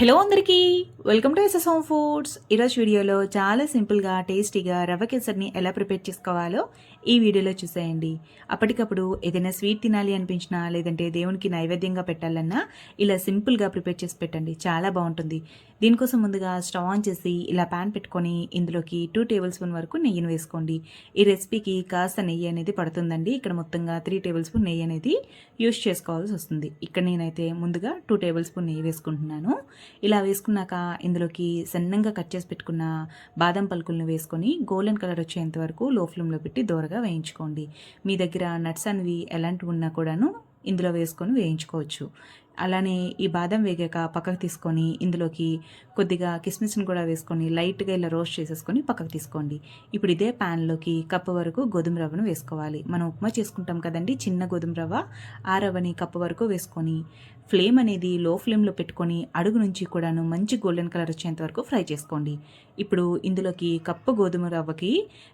Hello అందరికీ. Welcome to SS home foods ఈరోజు వీడియోలో చాలా సింపుల్గా టేస్టీగా రవ్వ కేసర్ని ఎలా ప్రిపేర్ చేసుకోవాలో ఈ వీడియోలో చూసేయండి. అప్పటికప్పుడు ఏదైనా స్వీట్ తినాలి అనిపించినా లేదంటే దేవునికి నైవేద్యంగా పెట్టాలన్నా ఇలా సింపుల్గా ప్రిపేర్ చేసి పెట్టండి. చాలా బాగుంటుంది. దీనికోసం ముందుగా స్టవ్ ఆన్ చేసి ఇలా ప్యాన్ పెట్టుకొని ఇందులోకి టూ టేబుల్ స్పూన్ వరకు నెయ్యిని వేసుకోండి. ఈ రెసిపీకి కాస్త నెయ్యి అనేది పడుతుందండి. ఇక్కడ మొత్తంగా త్రీ టేబుల్ స్పూన్ నెయ్యి అనేది యూస్ చేసుకోవాల్సి వస్తుంది. ఇక్కడ నేనైతే ముందుగా టూ టేబుల్ స్పూన్ నెయ్యి వేసుకుంటున్నాను. ఇలా వేసుకున్నాక ఇందులోకి సన్నంగా కట్ చేసి పెట్టుకున్న బాదం పలుకులను వేసుకొని గోల్డెన్ కలర్ వచ్చేంత వరకు లో ఫ్లేమ్లో పెట్టి దూరగా వేయించుకోండి. మీ దగ్గర నట్స్ అనేవి ఎలాంటివి ఉన్నా కూడాను ఇందులో వేసుకొని వేయించుకోవచ్చు. అలానే ఈ బాదం వేగాక పక్కకు తీసుకొని ఇందులోకి కొద్దిగా కిస్మిస్ని కూడా వేసుకొని లైట్గా ఇలా రోస్ట్ చేసేసుకొని పక్కకు తీసుకోండి. ఇప్పుడు ఇదే ప్యాన్లోకి కప్పు వరకు గోధుమ రవ్వను వేసుకోవాలి. మనం ఉప్మా చేసుకుంటాం కదండి చిన్న గోధుమ రవ్వ ఆ రవ్వని కప్పు వరకు వేసుకొని ఫ్లేమ్ అనేది లో ఫ్లేమ్లో పెట్టుకొని అడుగు నుంచి కూడాను మంచి గోల్డెన్ కలర్ వచ్చేంత వరకు ఫ్రై చేసుకోండి. ఇప్పుడు ఇందులోకి కప్పు గోధుమ రవ్వకి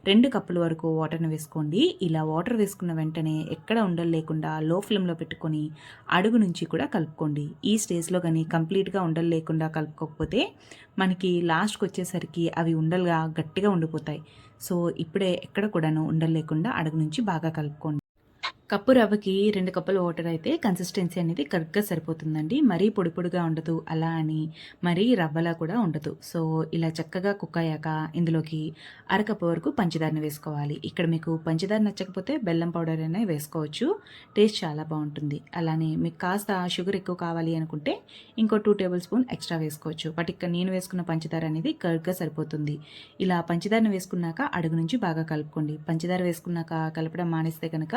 రెండు కప్పుల వరకు వాటర్ని వేసుకోండి. ఇలా వాటర్ వేసుకున్న వెంటనే ఎక్కడ ఉండలేకుండా లో ఫ్లేమ్లో పెట్టుకొని అడుగు నుంచి కూడా కలుపుకోండి. ఈ స్టేజ్లో కానీ కంప్లీట్గా ఉండలు లేకుండా కలుపుకోకపోతే మనకి లాస్ట్కి వచ్చేసరికి అవి ఉండలుగా గట్టిగా ఉండిపోతాయి. సో ఇప్పుడే ఎక్కడ కూడాను ఉండలు లేకుండా అడుగు నుంచి బాగా కలుపుకోండి. కప్పు రవ్వకి రెండు కప్పుల వాటర్ అయితే కన్సిస్టెన్సీ అనేది కరెక్ట్గా సరిపోతుందండి. మరీ పొడి పొడిగా ఉండదు అలా అని మరీ రవ్వలా కూడా ఉండదు. సో ఇలా చక్కగా కుక్ అయ్యాక ఇందులోకి అరకప్పు వరకు పంచదారని వేసుకోవాలి. ఇక్కడ మీకు పంచదార నచ్చకపోతే బెల్లం పౌడర్ అయినా వేసుకోవచ్చు. టేస్ట్ చాలా బాగుంటుంది. అలానే మీకు కాస్త షుగర్ ఎక్కువ కావాలి అనుకుంటే ఇంకో టూ టేబుల్ స్పూన్ ఎక్స్ట్రా వేసుకోవచ్చు. బట్ ఇక్కడ నేను వేసుకున్న పంచదార అనేది కరెక్ట్గా సరిపోతుంది. ఇలా పంచదారని వేసుకున్నాక అడుగు నుంచి బాగా కలుపుకోండి. పంచదార వేసుకున్నాక కలపడం మానేస్తే కనుక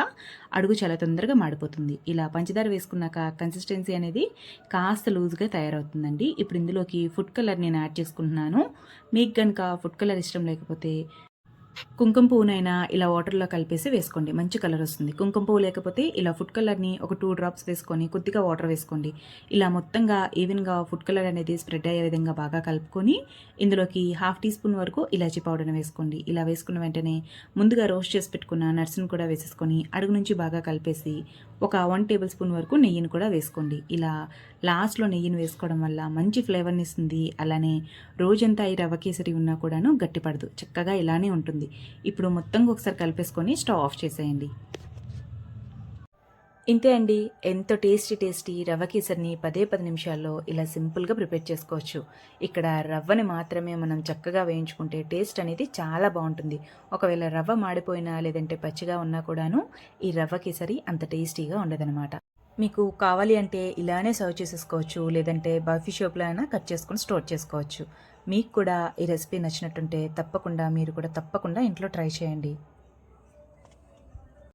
అడుగు చాలా తొందరగా మాడిపోతుంది. ఇలా పంచదార వేసుకున్నాక కన్సిస్టెన్సీ అనేది కాస్త లూజ్గా తయారవుతుందండి. ఇప్పుడు ఇందులోకి ఫుడ్ కలర్ నేను యాడ్ చేసుకుంటున్నాను. మీకు కనుక ఫుడ్ కలర్ ఇష్టం లేకపోతే కుంకుమ పువ్వునైనా ఇలా వాటర్లో కలిపేసి వేసుకోండి. మంచి కలర్ వస్తుంది. కుంకుమ పువ్వు లేకపోతే ఇలా ఫుడ్ కలర్ని ఒక టూ డ్రాప్స్ వేసుకొని కొద్దిగా వాటర్ వేసుకోండి. ఇలా మొత్తంగా ఈవెన్గా ఫుడ్ కలర్ అనేది స్ప్రెడ్ అయ్యే విధంగా బాగా కలుపుకొని ఇందులోకి హాఫ్ టీ స్పూన్ వరకు ఇలాచీ పౌడర్ని వేసుకోండి. ఇలా వేసుకున్న వెంటనే ముందుగా రోస్ట్ చేసి పెట్టుకున్న నర్సును కూడా వేసేసుకొని అడుగు నుంచి బాగా కలిపేసి ఒక వన్ టేబుల్ స్పూన్ వరకు నెయ్యిని కూడా వేసుకోండి. ఇలా లాస్ట్లో నెయ్యిని వేసుకోవడం వల్ల మంచి ఫ్లేవర్ని ఇస్తుంది. అలానే రోజంతా ఈ రవ్వ కేసరి ఉన్నా కూడాను గట్టిపడదు. చక్కగా ఇలానే ఉంటుంది. ఇప్పుడు మొత్తంగా ఒకసారి కలిపేసుకొని స్టవ్ ఆఫ్ చేసేయండి. ఇంతే అండి. ఎంతో టేస్టీ టేస్టీ రవ్వ కేసరిని పదే పది నిమిషాల్లో ఇలా సింపుల్గా ప్రిపేర్ చేసుకోవచ్చు. ఇక్కడ రవ్వని మాత్రమే మనం చక్కగా వేయించుకుంటే టేస్ట్ అనేది చాలా బాగుంటుంది. ఒకవేళ రవ్వ మాడిపోయినా లేదంటే పచ్చిగా ఉన్నా కూడాను ఈ రవ్వ కేసరి అంత టేస్టీగా ఉండదనమాట మీకు కావాలి అంటే ఇలానే సర్వ్ చేసేసుకోవచ్చు. లేదంటే బఫీ షాప్లో అయినా కట్ చేసుకొని స్టోర్ చేసుకోవచ్చు. మీకు కూడా ఈ రెసిపీ నచ్చినట్టుంటే తప్పకుండా మీరు కూడా తప్పకుండా ఇంట్లో ట్రై చేయండి.